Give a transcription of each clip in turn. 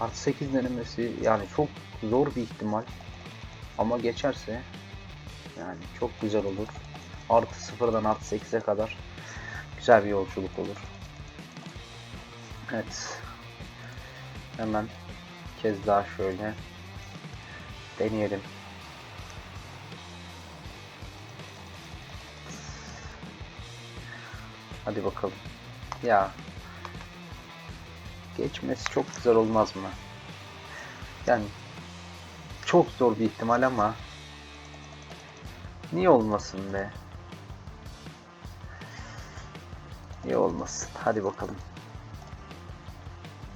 Artı 8 denemesi yani çok zor bir ihtimal. Ama geçerse yani çok güzel olur. Artı sıfırdan artı 8'e kadar güzel bir yolculuk olur. Evet. Hemen bir kez daha şöyle deneyelim. Hadi bakalım. Ya geçmesi çok güzel olmaz mı? Yani çok zor bir ihtimal ama niye olmasın be? Niye olmasın? Hadi bakalım.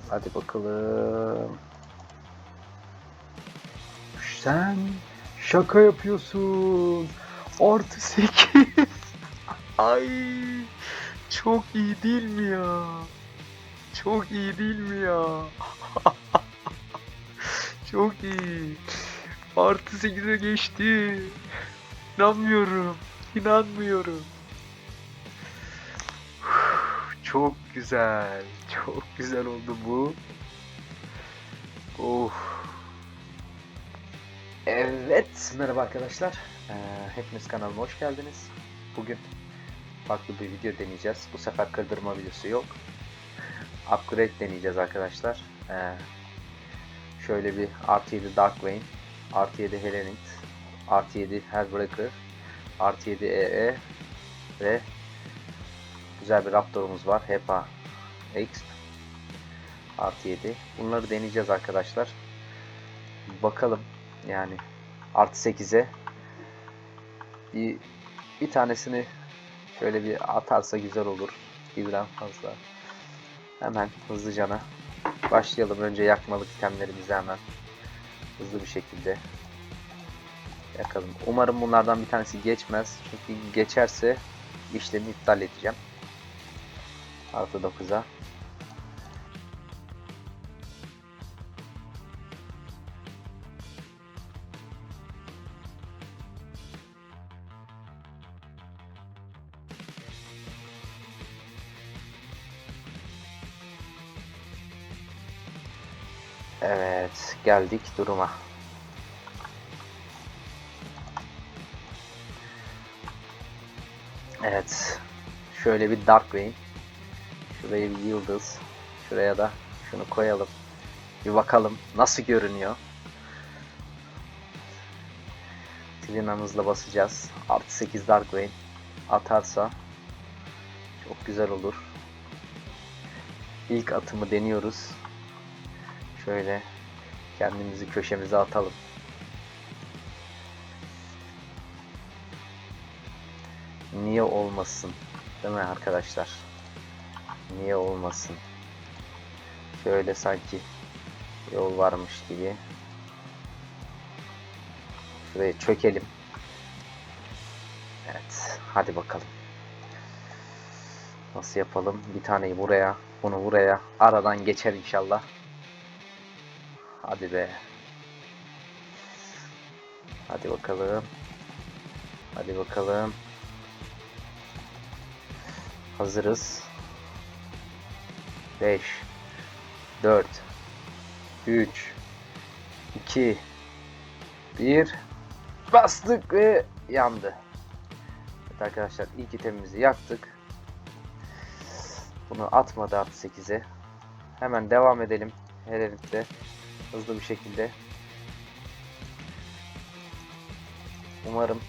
Hadi bakalım. Sen şaka yapıyorsun. Artı 8. Ay çok iyi değil mi ya? Çok iyi değil mi ya? çok iyi. Artı 8'e geçti. İnanmıyorum. İnanmıyorum. Çok güzel. Çok güzel oldu bu. Of. Evet. Merhaba arkadaşlar. Ee, hepiniz kanalıma hoş geldiniz. Bugün farklı bir video deneyeceğiz. Bu sefer kırdırma videosu yok. Upgrade deneyeceğiz arkadaşlar. Ee, şöyle bir artı 7 Darkwing, artı 7 Helenit, artı 7 Hellbreaker, artı 7 EE ve güzel bir Raptor'umuz var. HEPA X artı 7. Bunları deneyeceğiz arkadaşlar. Bakalım yani artı 8'e bir, bir tanesini şöyle bir atarsa güzel olur. Birden fazla. Hemen hızlıcana başlayalım. Önce yakmalık itemlerimizi hemen hızlı bir şekilde yakalım. Umarım bunlardan bir tanesi geçmez. Çünkü geçerse işlemi iptal edeceğim. Artı 9'a. Evet, geldik duruma. Evet, şöyle bir Darkwing. Şuraya bir yıldız. Şuraya da şunu koyalım. Bir bakalım nasıl görünüyor. Trinamızla basacağız. Artı 8 Darkwing atarsa çok güzel olur. İlk atımı deniyoruz. Şöyle kendimizi köşemize atalım. Niye olmasın? Değil mi arkadaşlar? Niye olmasın? Şöyle sanki yol varmış gibi. Şuraya çökelim. Evet. Hadi bakalım. Nasıl yapalım? Bir taneyi buraya, bunu buraya. Aradan geçer inşallah. Hadi be. Hadi bakalım. Hadi bakalım. Hazırız. 5 4 3 2 1 Bastık ve yandı. Evet arkadaşlar ilk itemimizi yaktık. Bunu atmadı artı 8'e. Hemen devam edelim. Helenit'te hızlı bir şekilde. Umarım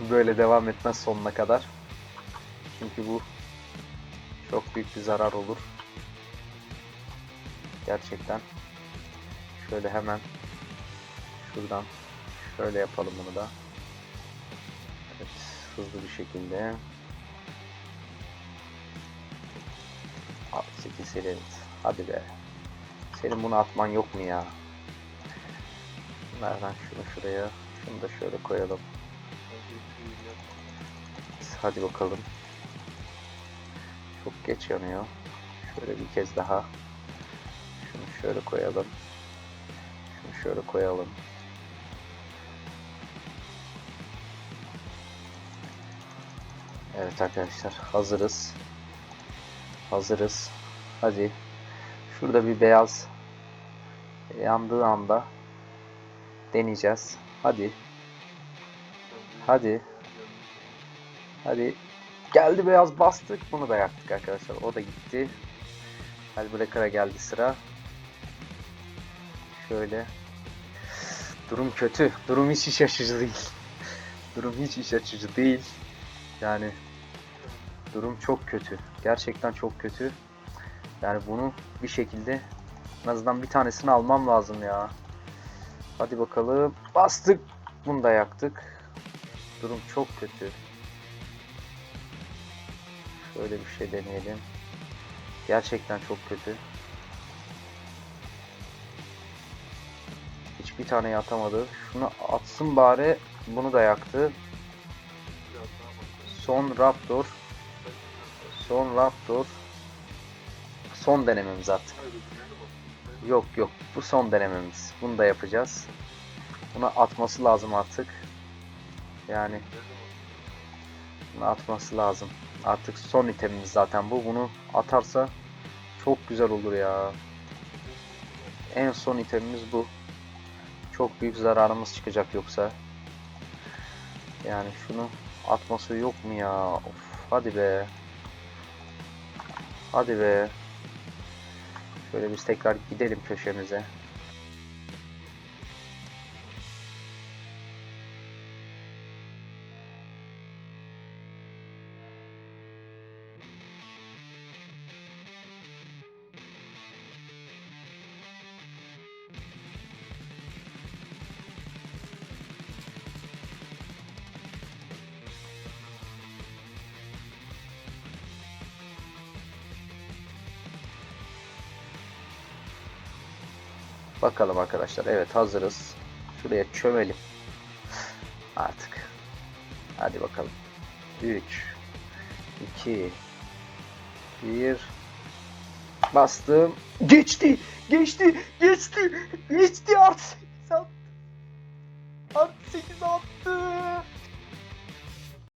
böyle devam etmez sonuna kadar. Çünkü bu çok büyük bir zarar olur. Gerçekten. Şöyle hemen şuradan şöyle yapalım bunu da. Evet, hızlı bir şekilde. 8 seri Hadi be. Senin bunu atman yok mu ya? Nereden şunu şuraya, şunu da şöyle koyalım. Hadi bakalım. Çok geç yanıyor. Şöyle bir kez daha. Şunu şöyle koyalım. Şunu şöyle koyalım. Evet arkadaşlar hazırız. Hazırız. Hadi. Şurada bir beyaz yandığı anda deneyeceğiz. Hadi. Hadi. Hadi. Geldi beyaz bastık. Bunu da yaktık arkadaşlar. O da gitti. Hellbreaker'a geldi sıra. Şöyle. Durum kötü. Durum hiç iç açıcı değil. Durum hiç iç açıcı değil. Yani durum çok kötü. Gerçekten çok kötü. Yani bunu bir şekilde en azından bir tanesini almam lazım ya. Hadi bakalım. Bastık. Bunu da yaktık. Durum çok kötü. Şöyle bir şey deneyelim. Gerçekten çok kötü. Hiçbir tane atamadı. Şunu atsın bari. Bunu da yaktı. Son Raptor. Son Raptor. Son denememiz artık. Yok yok. Bu son denememiz. Bunu da yapacağız. Buna atması lazım artık. Yani bunu atması lazım. Artık son itemimiz zaten bu. Bunu atarsa çok güzel olur ya. En son itemimiz bu. Çok büyük zararımız çıkacak yoksa. Yani şunu atması yok mu ya? Of, hadi be. Hadi be. Şöyle biz tekrar gidelim köşemize. Bakalım arkadaşlar. Evet hazırız. Şuraya çömelim. Artık. Hadi bakalım. 3 2 1 Bastım. Geçti. Geçti. Geçti. Geçti artı 8 attı. Artı 8 attı.